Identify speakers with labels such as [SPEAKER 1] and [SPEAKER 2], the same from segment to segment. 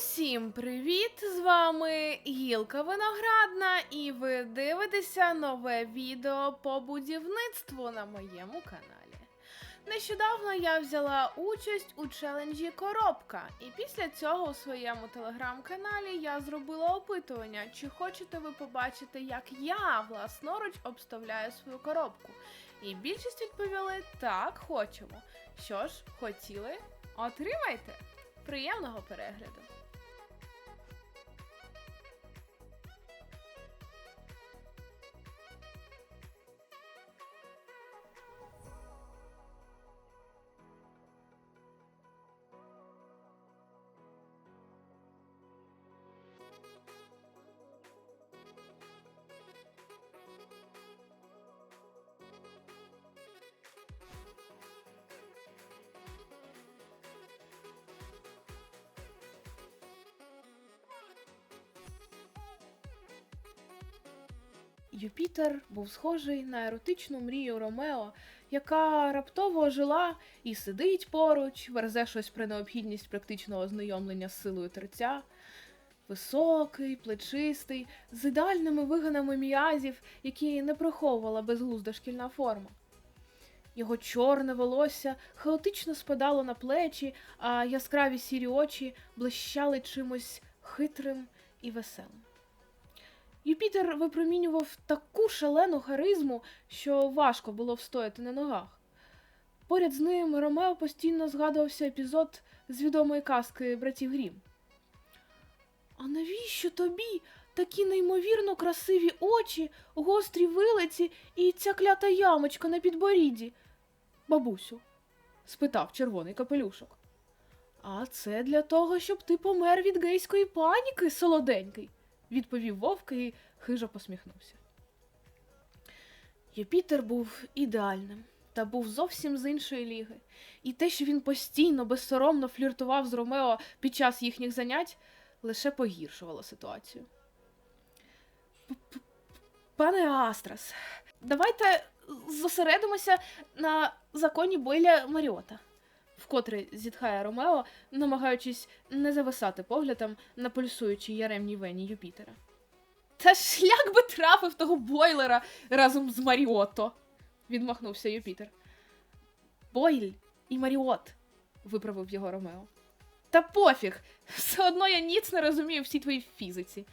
[SPEAKER 1] Усім привіт! З вами Гілка Виноградна, і ви дивитеся нове відео по будівництву на моєму каналі. Нещодавно я взяла участь у челенджі Коробка, і після цього у своєму телеграм-каналі я зробила опитування, чи хочете ви побачити, як я власноруч обставляю свою коробку. І більшість відповіли так, хочемо. Що ж, хотіли? Отримайте! Приємного перегляду! Юпітер був схожий на еротичну мрію Ромео, яка раптово ожила і сидить поруч, верзе щось про необхідність практичного ознайомлення з силою терця. Високий, плечистий, з ідеальними вигинами м'язів, які не приховувала безглузда шкільна форма. Його чорне волосся хаотично спадало на плечі, а яскраві сірі очі блищали чимось хитрим і веселим. Юпітер випромінював таку шалену харизму, що важко було встояти на ногах. Поряд з ним Ромео постійно згадувався епізод з відомої казки братів Грім. А навіщо тобі такі неймовірно красиві очі, гострі вилиці і ця клята ямочка на підборідді? Бабусю, спитав червоний капелюшок. А це для того, щоб ти помер від гейської паніки, солоденький відповів вовк і хижо посміхнувся. Юпітер був ідеальним та був зовсім з іншої ліги, і те, що він постійно безсоромно фліртував з Ромео під час їхніх занять, лише погіршувало ситуацію. Пане Астрас, давайте зосередимося на законі Бойля Маріота вкотре зітхає Ромео, намагаючись не зависати поглядом на пульсуючій яремній вені Юпітера. Та ж шлях би трафив того бойлера разом з Маріото, відмахнувся Юпітер. Бойль і Маріот, виправив його Ромео. Та пофіг, все одно я ніц не розумію всій твоїй фізиці.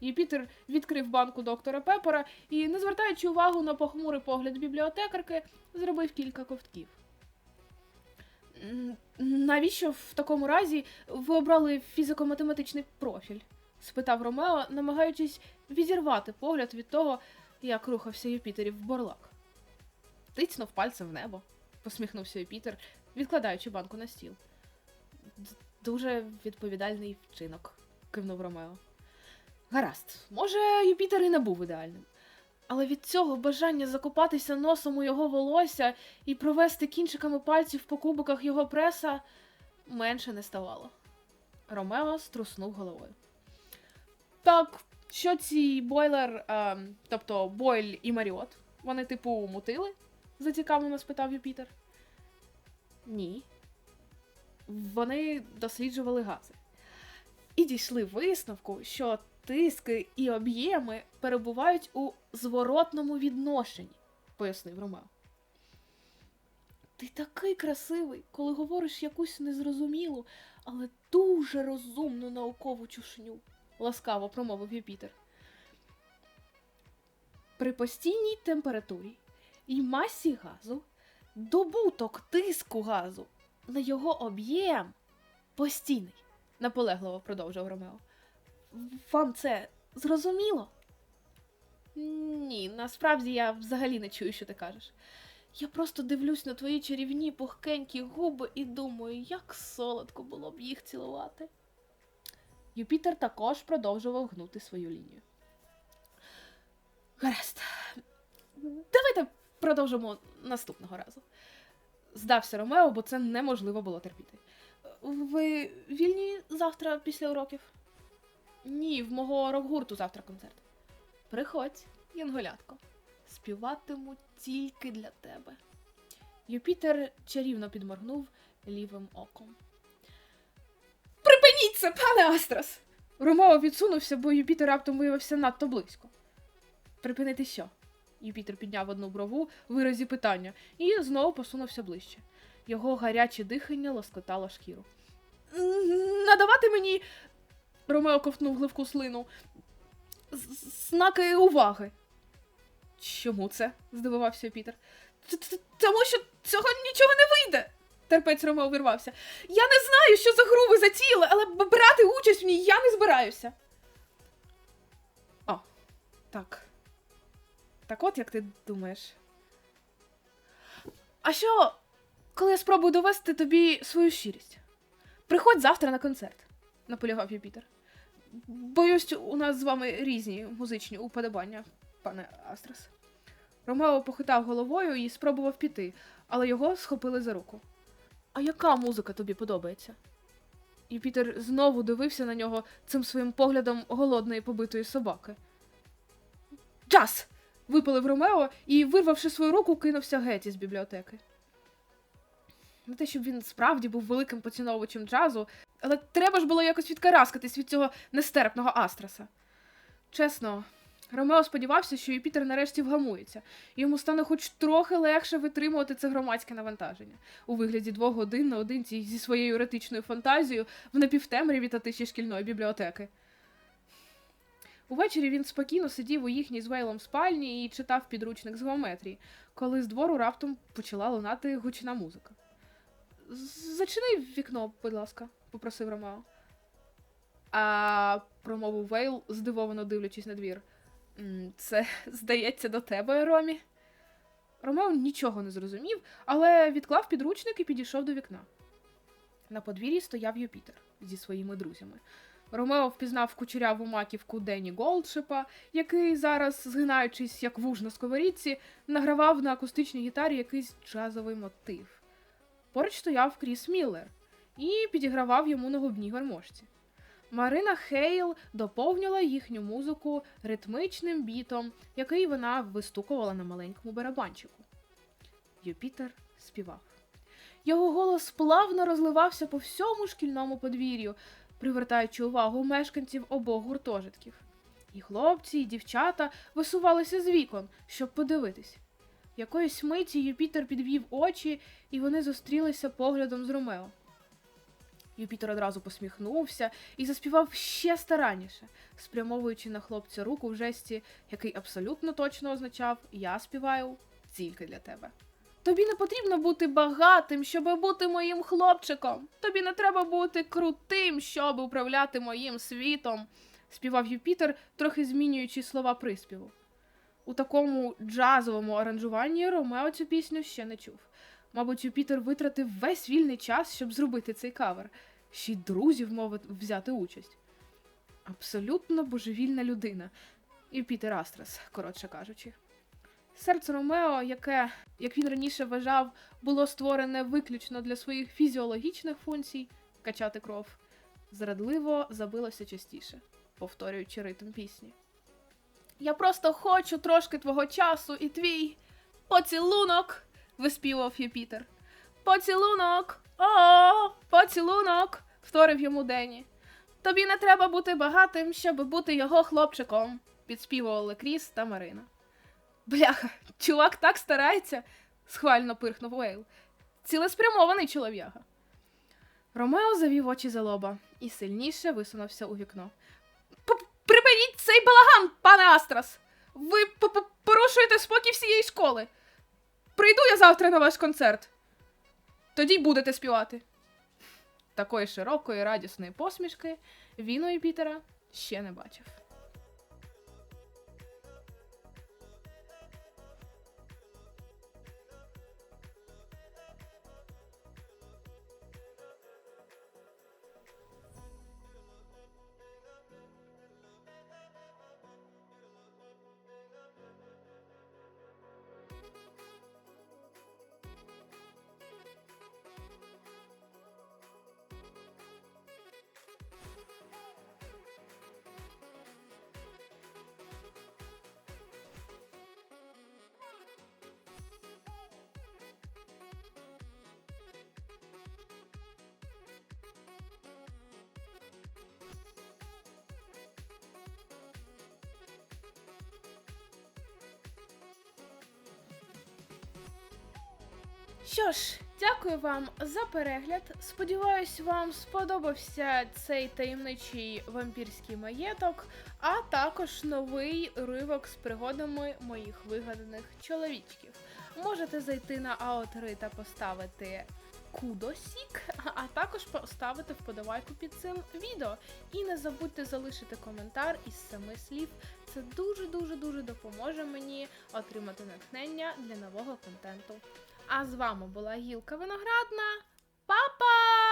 [SPEAKER 1] Юпітер відкрив банку доктора Пепера і, не звертаючи увагу на похмурий погляд бібліотекарки, зробив кілька ковтків. Навіщо в такому разі ви обрали фізико-математичний профіль? спитав Ромео, намагаючись відірвати погляд від того, як рухався Юпітерів борлак. Тицьнув пальцем в небо, посміхнувся Юпітер, відкладаючи банку на стіл. Дуже відповідальний вчинок, кивнув Ромео. Гаразд, може, Юпітер і не був ідеальним. Але від цього бажання закопатися носом у його волосся і провести кінчиками пальців по кубиках його преса менше не ставало. Ромео струснув головою. Так, що ці бойлер, е, тобто Бойль і Маріот, вони, типу, мутили? зацікавлено спитав Юпітер. Ні. Вони досліджували гази. І дійшли висновку, що тиски і об'єми перебувають у зворотному відношенні, пояснив Ромео. Ти такий красивий, коли говориш якусь незрозумілу, але дуже розумну наукову чушню, ласкаво промовив Юпітер. При постійній температурі і масі газу добуток тиску газу на його об'єм постійний, наполегливо продовжив Ромео. Вам це зрозуміло? Ні, насправді я взагалі не чую, що ти кажеш. Я просто дивлюсь на твої чарівні пухкенькі губи і думаю, як солодко було б їх цілувати. Юпітер також продовжував гнути свою лінію. Гаразд. Давайте продовжимо наступного разу. Здався Ромео, бо це неможливо було терпіти. Ви вільні завтра після уроків? Ні, в мого рок-гурту завтра концерт. Приходь, янголятко. Співатиму тільки для тебе. Юпітер чарівно підморгнув лівим оком. Припиніть це, пане Астрас? Ромео відсунувся, бо Юпітер раптом виявився надто близько. Припинити що? Юпітер підняв одну брову в виразі питання і знову посунувся ближче. Його гаряче дихання лоскотало шкіру. Надавати мені. Ромео ковтнув гливку слину. «З- Знаки уваги. Чому це? здивувався Юпітер. «Т- т- Тому що цього нічого не вийде. Терпець Ромео вирвався. Я не знаю, що за гру ви затіяли, але брати участь в ній я не збираюся. О, так. Так от як ти думаєш. А що, коли я спробую довести тобі свою щирість? Приходь завтра на концерт, наполягав Юпітер. Боюсь, у нас з вами різні музичні уподобання, пане Астрас. Ромео похитав головою і спробував піти, але його схопили за руку. А яка музика тобі подобається? Юпітер знову дивився на нього цим своїм поглядом голодної побитої собаки. Джаз! випалив Ромео і, вирвавши свою руку, кинувся геть із бібліотеки. Не те, щоб він справді був великим поціновувачем джазу, але треба ж було якось відкараскатись від цього нестерпного Астраса. Чесно, Ромео сподівався, що Юпітер нарешті вгамується, йому стане хоч трохи легше витримувати це громадське навантаження у вигляді двох годин наодинці зі своєю еретичною фантазією в напівтемряві та тиші шкільної бібліотеки. Увечері він спокійно сидів у їхній з Вейлом спальні і читав підручник з геометрії, коли з двору раптом почала лунати гучна музика. «З- Зачини вікно, будь ласка, попросив Ромео. А промовив Вейл, здивовано дивлячись на двір. Це, здається, до тебе, Ромі. Ромео нічого не зрозумів, але відклав підручник і підійшов до вікна. На подвір'ї стояв Юпітер зі своїми друзями. Ромео впізнав кучеряву маківку Дені Голдшипа, який зараз, згинаючись як вуж на сковорідці, награвав на акустичній гітарі якийсь джазовий мотив. Поруч стояв Кріс Міллер і підігравав йому на губній гармошці. Марина Хейл доповнювала їхню музику ритмичним бітом, який вона вистукувала на маленькому барабанчику. Юпітер співав. Його голос плавно розливався по всьому шкільному подвір'ю, привертаючи увагу мешканців обох гуртожитків. І хлопці, і дівчата висувалися з вікон, щоб подивитись. Якоїсь миті Юпітер підвів очі, і вони зустрілися поглядом з Ромео. Юпітер одразу посміхнувся і заспівав ще старанніше, спрямовуючи на хлопця руку в жесті, який абсолютно точно означав Я співаю тільки для тебе. Тобі не потрібно бути багатим, щоб бути моїм хлопчиком. Тобі не треба бути крутим, щоб управляти моїм світом, співав Юпітер, трохи змінюючи слова приспіву. У такому джазовому аранжуванні Ромео цю пісню ще не чув. Мабуть, Юпітер витратив весь вільний час, щоб зробити цей кавер, ще й друзів мовив взяти участь. Абсолютно божевільна людина. Юпітер Астрас, коротше кажучи. Серце Ромео, яке, як він раніше вважав, було створене виключно для своїх фізіологічних функцій качати кров, зрадливо забилося частіше, повторюючи ритм пісні. Я просто хочу трошки твого часу і твій поцілунок, виспівав Юпітер. Поцілунок! О, поцілунок! вторив йому Дені. Тобі не треба бути багатим, щоб бути його хлопчиком, підспівували Кріс та Марина. Бляха, чувак так старається, схвально пирхнув Уейл. Цілеспрямований чолов'яга. Ромео завів очі за лоба і сильніше висунувся у вікно. «П- Припиніть цей балаган, пане Астрас! Ви п- порушуєте спокій всієї школи. Прийду я завтра на ваш концерт. Тоді будете співати. Такої широкої радісної посмішки він у Юпітера ще не бачив. Що ж, дякую вам за перегляд. Сподіваюсь, вам сподобався цей таємничий вампірський маєток, а також новий уривок з пригодами моїх вигаданих чоловічків. Можете зайти на АО3 та поставити кудосік, а також поставити вподобайку під цим відео. І не забудьте залишити коментар із семи слів. Це дуже дуже дуже допоможе мені отримати натхнення для нового контенту. А з вами була Гілка Виноградна. Па-па!